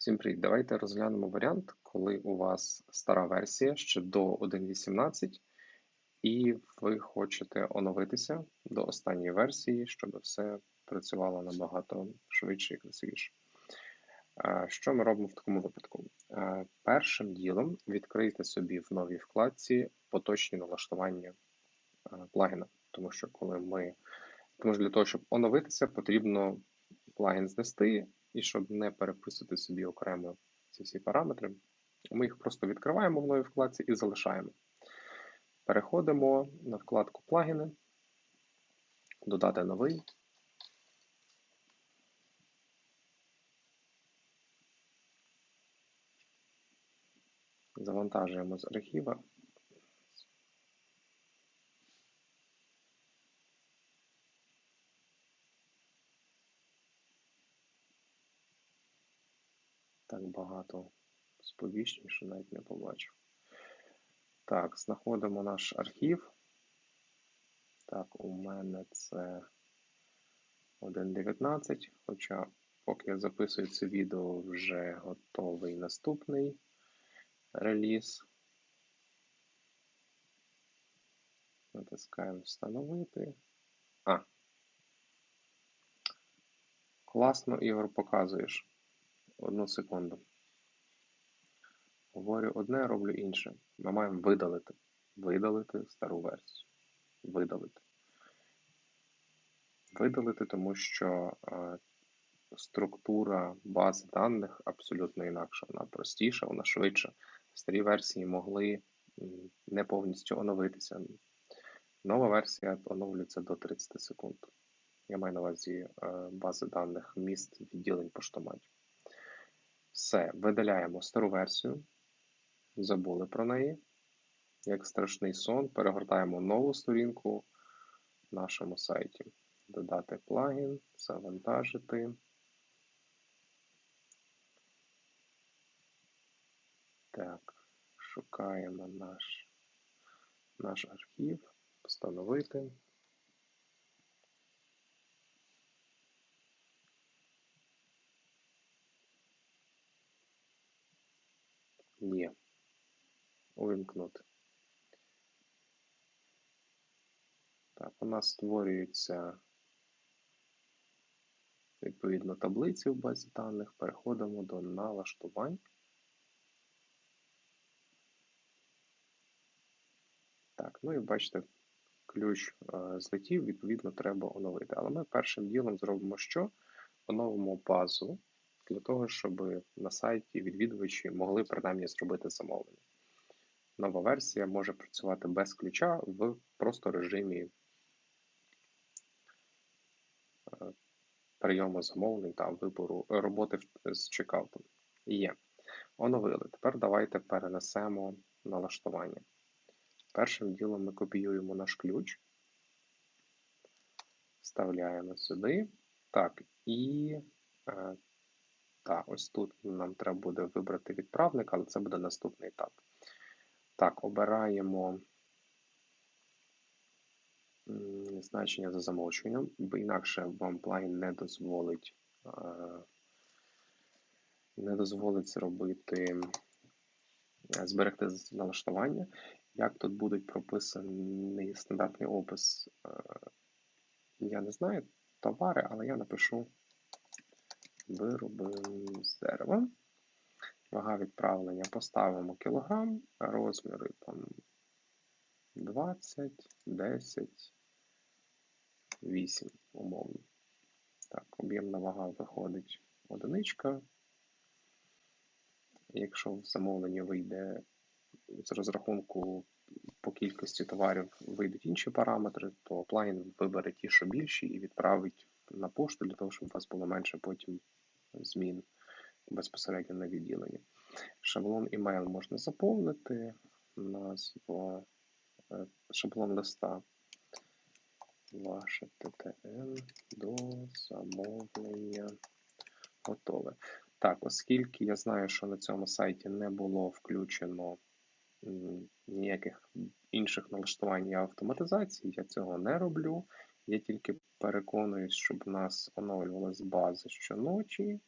Всім привіт! Давайте розглянемо варіант, коли у вас стара версія ще до 1.18, і ви хочете оновитися до останньої версії, щоб все працювало набагато швидше і красивіше. Що ми робимо в такому випадку? Першим ділом відкрийте собі в новій вкладці поточні налаштування плагіна, тому що коли ми тому що для того, щоб оновитися, потрібно плагін знести. І щоб не переписувати собі окремо ці всі параметри, ми їх просто відкриваємо в новій вкладці і залишаємо. Переходимо на вкладку плагіни, додати новий. Завантажуємо з архіва. Так багато сповіщень, що навіть не побачив. Так, знаходимо наш архів. Так, у мене це 1.19, хоча, поки я записую це відео, вже готовий наступний реліз. Натискаємо встановити. А. Класно, Ігор, показуєш. Одну секунду. Говорю одне, роблю інше. Ми маємо видалити. Видалити стару версію. Видалити. Видалити, тому що е, структура бази даних абсолютно інакша. Вона простіша, вона швидша. Старі версії могли не повністю оновитися. Нова версія оновлюється до 30 секунд. Я маю на увазі е, бази даних міст відділень поштоматів. Все, видаляємо стару версію, забули про неї. Як страшний сон, перегортаємо нову сторінку в нашому сайті. Додати плагін, завантажити. Так, шукаємо наш, наш архів, встановити. Є. Увімкнути. Так, у нас створюється відповідно таблиці в базі даних. Переходимо до налаштувань. Так, ну і бачите, ключ е, злетів, відповідно, треба оновити. Але ми першим ділом зробимо що? Оновимо базу для того, щоб на сайті відвідувачі могли принаймні зробити замовлення. Нова версія може працювати без ключа в просто режимі е, прийому замовлень та вибору роботи з чекаутом. Є. Оновили. Тепер давайте перенесемо налаштування. Першим ділом ми копіюємо наш ключ, вставляємо сюди. Так, і е, ось тут нам треба буде вибрати відправник, але це буде наступний етап. Так, обираємо значення за замовчуванням, бо інакше плагін не дозволить не дозволить зробити, зберегти налаштування. Як тут будуть прописаний стандартний опис, я не знаю товари, але я напишу вироби з дерева. Вага відправлення поставимо кілограм, розміри там 20, 10, 8, умовно. Так, об'ємна вага виходить одиничка. Якщо в замовленні вийде з розрахунку по кількості товарів вийдуть інші параметри, то плагін вибере ті, що більші, і відправить на пошту для того, щоб у вас було менше потім змін безпосередньо на відділенні. Шаблон email можна заповнити, назву е, шаблон листа. Ваше ТТН до замовлення готове. Так, оскільки я знаю, що на цьому сайті не було включено ніяких інших налаштувань і автоматизації, я цього не роблю. Я тільки переконуюсь, щоб у нас оновлювалась база щоночі.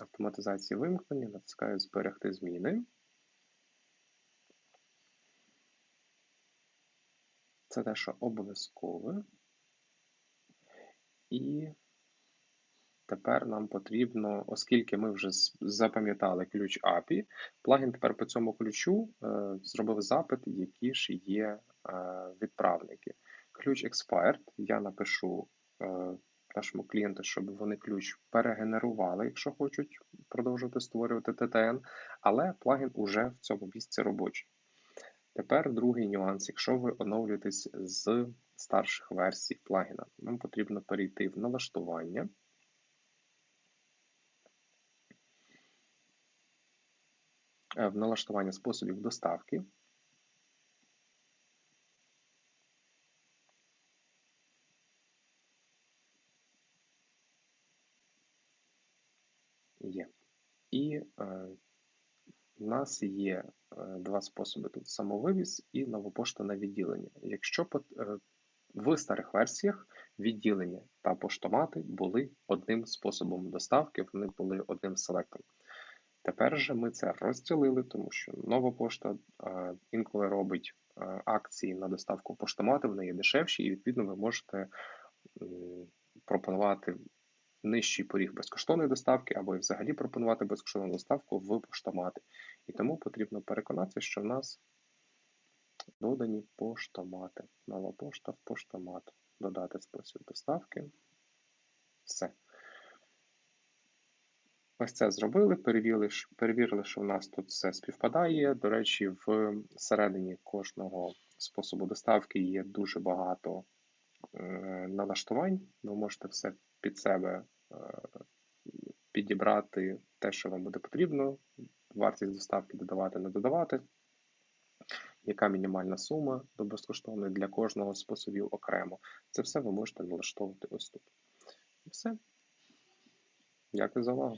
автоматизації вимкнення, натискаю Зберегти зміни. Це те, що обов'язкове. І тепер нам потрібно, оскільки ми вже запам'ятали ключ API, плагін тепер по цьому ключу е, зробив запит, які ж є е, відправники. Ключ expired, я напишу е, нашому клієнту, щоб вони ключ перегенерували, якщо хочуть продовжувати створювати TTN, але плагін уже в цьому місці робочий. Тепер другий нюанс. Якщо ви оновлюєтесь з старших версій плагіна, нам потрібно перейти в налаштування. Е, в налаштування способів доставки. Є. І е, у нас є е, два способи тут самовивіз і новопоштовне відділення. Якщо е, в старих версіях відділення та поштомати були одним способом доставки, вони були одним селектом. Тепер же ми це розділили, тому що нова пошта інколи робить акції на доставку поштомати, вони є дешевші, і відповідно ви можете пропонувати нижчий поріг безкоштовної доставки, або і взагалі пропонувати безкоштовну доставку в поштомати. І тому потрібно переконатися, що в нас додані поштомати. Нова пошта в поштомат. Додати спосіб доставки. Все. Ось це зробили, перевірили, перевірили, що в нас тут все співпадає. До речі, в середині кожного способу доставки є дуже багато е, налаштувань. Ви можете все під себе підібрати те, що вам буде потрібно, вартість доставки додавати, не додавати, яка мінімальна сума до безкоштовної для кожного з способів окремо. Це все ви можете налаштовувати ось тут. І все. Дякую за увагу.